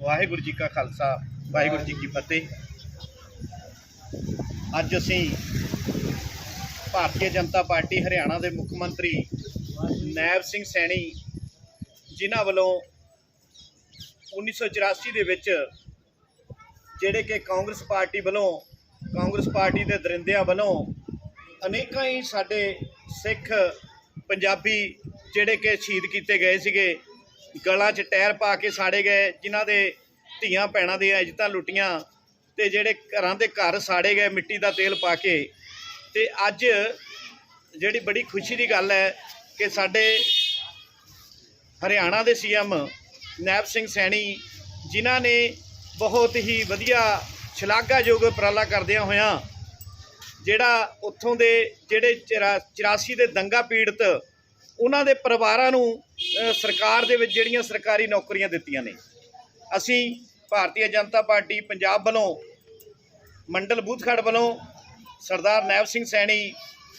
ਵਾਹਿਗੁਰੂ ਜੀ ਕਾ ਖਾਲਸਾ, ਵਾਹਿਗੁਰੂ ਜੀ ਕੀ ਫਤਿਹ। ਅੱਜ ਅਸੀਂ ਭਾਰਤੀ ਜਨਤਾ ਪਾਰਟੀ ਹਰਿਆਣਾ ਦੇ ਮੁੱਖ ਮੰਤਰੀ ਨੈਬ ਸਿੰਘ ਸੈਣੀ ਜਿਨ੍ਹਾਂ ਵੱਲੋਂ 1984 ਦੇ ਵਿੱਚ ਜਿਹੜੇ ਕਿ ਕਾਂਗਰਸ ਪਾਰਟੀ ਵੱਲੋਂ, ਕਾਂਗਰਸ ਪਾਰਟੀ ਦੇ ਦਰਿੰਦਿਆਂ ਵੱਲੋਂ ਅਨੇਕਾਂ ਹੀ ਸਾਡੇ ਸਿੱਖ ਪੰਜਾਬੀ ਜਿਹੜੇ ਕਿ ਸ਼ਹੀਦ ਕੀਤੇ ਗਏ ਸੀਗੇ ਗਲਾਂ 'ਚ ਟਾਇਰ ਪਾ ਕੇ ਸਾੜੇ ਗਏ, ਜਿਨ੍ਹਾਂ ਦੇ ਧੀਆਂ ਭੈਣਾਂ ਦੀਆਂ ਇੱਜ਼ਤਾਂ ਲੁੱਟੀਆਂ ਤੇ ਜਿਹੜੇ ਘਰਾਂ ਦੇ ਘਰ ਸਾੜੇ ਗਏ ਮਿੱਟੀ ਦਾ ਤੇਲ ਪਾ ਕੇ। ਤੇ ਅੱਜ ਜਿਹੜੀ ਬੜੀ ਖੁਸ਼ੀ ਦੀ ਗੱਲ ਹੈ ਕਿ ਸਾਡੇ ਹਰਿਆਣਾ ਦੇ ਸੀਐਮ ਨੈਬ ਸਿੰਘ ਸੈਣੀ ਜਿਨ੍ਹਾਂ ਨੇ ਬਹੁਤ ਹੀ ਵਧੀਆ ਸ਼ਲਾਘਾਯੋਗ ਉਪਰਾਲਾ ਕਰਦਿਆਂ ਹੋਇਆਂ ਜਿਹੜਾ ਉੱਥੋਂ ਦੇ ਜਿਹੜੇ ਚਰਾ- 84 ਦੇ ਦੰਗਾ ਪੀੜਤ ਉਹਨਾਂ ਦੇ ਪਰਿਵਾਰਾਂ ਨੂੰ ਸਰਕਾਰ ਦੇ ਵਿੱਚ ਜਿਹੜੀਆਂ ਸਰਕਾਰੀ ਨੌਕਰੀਆਂ ਦਿੱਤੀਆਂ ਨੇ। ਅਸੀਂ ਭਾਰਤੀ ਜਨਤਾ ਪਾਰਟੀ ਪੰਜਾਬ ਵੱਲੋਂ, ਮੰਡਲ ਬੂਥਖੜ ਵੱਲੋਂ ਸਰਦਾਰ ਨੈਬ ਸਿੰਘ ਸੈਣੀ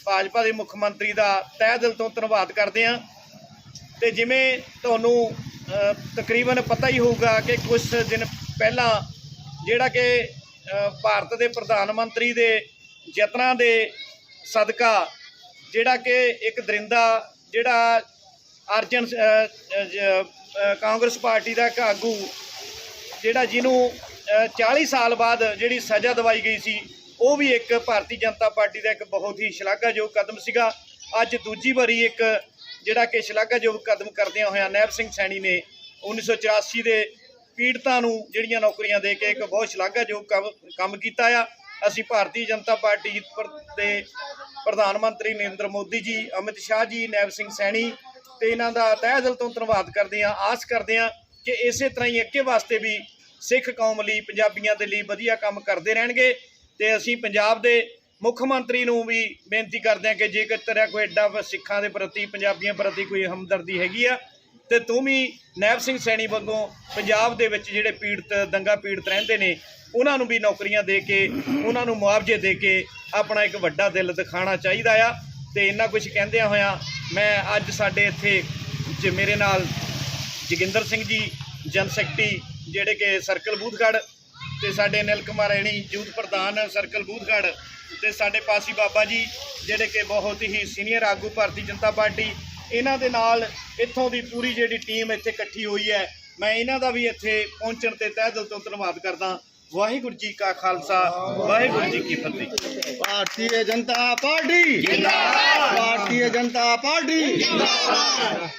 ਭਾਜਪਾ ਦੇ ਮੁੱਖ ਮੰਤਰੀ ਦਾ ਤਹਿ ਦਿਲ ਤੋਂ ਧੰਨਵਾਦ ਕਰਦੇ ਹਾਂ। ਤੇ ਜਿਵੇਂ ਤੁਹਾਨੂੰ ਤਕਰੀਬਨ ਪਤਾ ਹੀ ਹੋਊਗਾ ਕਿ ਕੁਝ ਦਿਨ ਪਹਿਲਾਂ ਜਿਹੜਾ ਕਿ ਭਾਰਤ ਦੇ ਪ੍ਰਧਾਨ ਮੰਤਰੀ ਦੇ ਯਤਨਾਂ ਦੇ ਸਦਕਾ ਜਿਹੜਾ ਕਿ ਇੱਕ ਦਰਿੰਦਾ ਜਿਹੜਾ ਅਰਜਨ ਕਾਂਗਰਸ ਪਾਰਟੀ ਦਾ ਇੱਕ ਆਗੂ ਜਿਹੜਾ ਜਿਹਨੂੰ ਅ, 40 ਸਾਲ ਬਾਅਦ ਜਿਹੜੀ ਸਜ਼ਾ ਦਵਾਈ ਗਈ ਸੀ ਉਹ ਵੀ ਇੱਕ ਭਾਰਤੀ ਜਨਤਾ ਪਾਰਟੀ ਦਾ ਇੱਕ ਬਹੁਤ ਹੀ ਸ਼ਲਾਘਾਯੋਗ ਕਦਮ ਸੀਗਾ। ਅੱਜ ਦੂਜੀ ਵਾਰੀ ਇੱਕ ਜਿਹੜਾ ਕਿ ਸ਼ਲਾਘਾਯੋਗ ਕਦਮ ਕਰਦਿਆਂ ਹੋਇਆਂ ਨੈਬ ਸਿੰਘ ਸੈਣੀ ਨੇ 1984 ਦੇ ਪੀੜਤਾਂ ਨੂੰ ਜਿਹੜੀਆਂ ਨੌਕਰੀਆਂ ਦੇ ਕੇ ਇੱਕ ਬਹੁਤ ਸ਼ਲਾਘਾਯੋਗ ਕੰਮ- ਕੰਮ ਕੀਤਾ ਆ। ਅਸੀਂ ਭਾਰਤੀ ਜਨਤਾ ਪਾਰਟੀ ਦੇ ਪ੍ਰਧਾਨ ਮੰਤਰੀ ਨਰਿੰਦਰ ਮੋਦੀ ਜੀ, ਅਮਿਤ ਸ਼ਾਹ ਜੀ, ਨੈਬ ਸਿੰਘ ਸੈਣੀ ਤੇ ਇਹਨਾਂ ਦਾ ਤਹਿ ਦਿਲ ਤੋਂ ਧੰਨਵਾਦ ਕਰਦੇ ਹਾਂ, ਆਸ ਕਰਦੇ ਹਾਂ ਕਿ ਇਸੇ ਤਰ੍ਹਾਂ ਹੀ ਅੱਗੇ ਵਾਸਤੇ ਵੀ ਸਿੱਖ ਕੌਮ ਲਈ, ਪੰਜਾਬੀਆਂ ਦੇ ਲਈ ਵਧੀਆ ਕੰਮ ਕਰਦੇ ਰਹਿਣਗੇ ਤੇ ਅਸੀਂ ਪੰਜਾਬ ਦੇ ਮੁੱਖ ਮੰਤਰੀ ਨੂੰ ਵੀ ਬੇਨਤੀ ਕਰਦੇ ਹਾਂ ਕਿ ਜੇਕਰ ਤੇਰਾ ਕੋਈ ਐਡਾ ਸਿੱਖਾਂ ਦੇ ਪ੍ਰਤੀ, ਪੰਜਾਬੀਆਂ ਪ੍ਰਤੀ ਕੋਈ ਹਮਦਰਦੀ ਹੈਗੀ ਆ ਤੇ ਤੂੰ ਵੀ ਨੈਬ ਸਿੰਘ ਸੈਣੀ ਵੱਲੋਂ ਪੰਜਾਬ ਦੇ ਵਿੱਚ ਜਿਹੜੇ ਪੀੜਤ, ਦੰਗਾ ਪੀੜਤ ਰਹਿੰਦੇ ਨੇ, ਉਹਨਾਂ ਨੂੰ ਵੀ ਨੌਕਰੀਆਂ ਦੇ ਕੇ, ਉਹਨਾਂ ਨੂੰ ਮੁਆਵਜ਼ੇ ਦੇ ਕੇ ਆਪਣਾ ਇੱਕ ਵੱਡਾ ਦਿਲ ਦਿਖਾਣਾ ਚਾਹੀਦਾ ਆ। ਤੇ ਇੰਨਾ ਕੁਝ ਕਹਿੰਦਿਆਂ ਹੋਇਆਂ ਮੈਂ ਅੱਜ ਸਾਡੇ ਇੱਥੇ ਜ ਮੇਰੇ ਨਾਲ ਜੋਗਿੰਦਰ ਸਿੰਘ ਜੀ, ਜਨ ਸੈਕਟਰੀ ਜਿਹੜੇ ਕਿ ਸਰਕਲ ਬੂਥਗੜ ਤੇ ਸਾਡੇ ਅਨਿਲ ਕੁਮਾਰ ਐਣੀ ਯੂਥ ਪ੍ਰਧਾਨ ਸਰਕਲ ਬੂਥਗੜ ਤੇ ਸਾਡੇ ਪਾਸੀ ਬਾਬਾ ਜੀ, ਜਿਹੜੇ ਕਿ ਬਹੁਤ ਹੀ ਸੀਨੀਅਰ ਆਗੂ ਭਾਰਤੀ ਜਨਤਾ ਪਾਰਟੀ ਇਹਨਾਂ ਦੇ ਨਾਲ ਇੱਥੋਂ ਦੀ ਪੂਰੀ ਜਿਹੜੀ ਟੀਮ ਇੱਥੇ ਇਕੱਠੀ ਹੋਈ ਹੈ। ਮੈਂ ਇਹਨਾਂ ਦਾ ਵੀ ਇੱਥੇ ਪਹੁੰਚਣ ਤੇ ਤਹਿ ਦਿਲ ਤੋਂ ਧੰਨਵਾਦ ਕਰਦਾ। ਵਾਹਿਗੁਰੂ ਜੀ ਕਾ ਖਾਲਸਾ ਵਾਹਿਗੁਰੂ ਜੀ ਕੀ ਫਤਿਹ। ਭਾਰਤੀ ਜਨਤਾ ਪਾਰਟੀ। ਜਿੰਦਾਬਾਦ! ਭਾਰਤੀ ਜਨਤਾ ਪਾਰਟੀ। ਜਿੰਦਾਬਾਦ!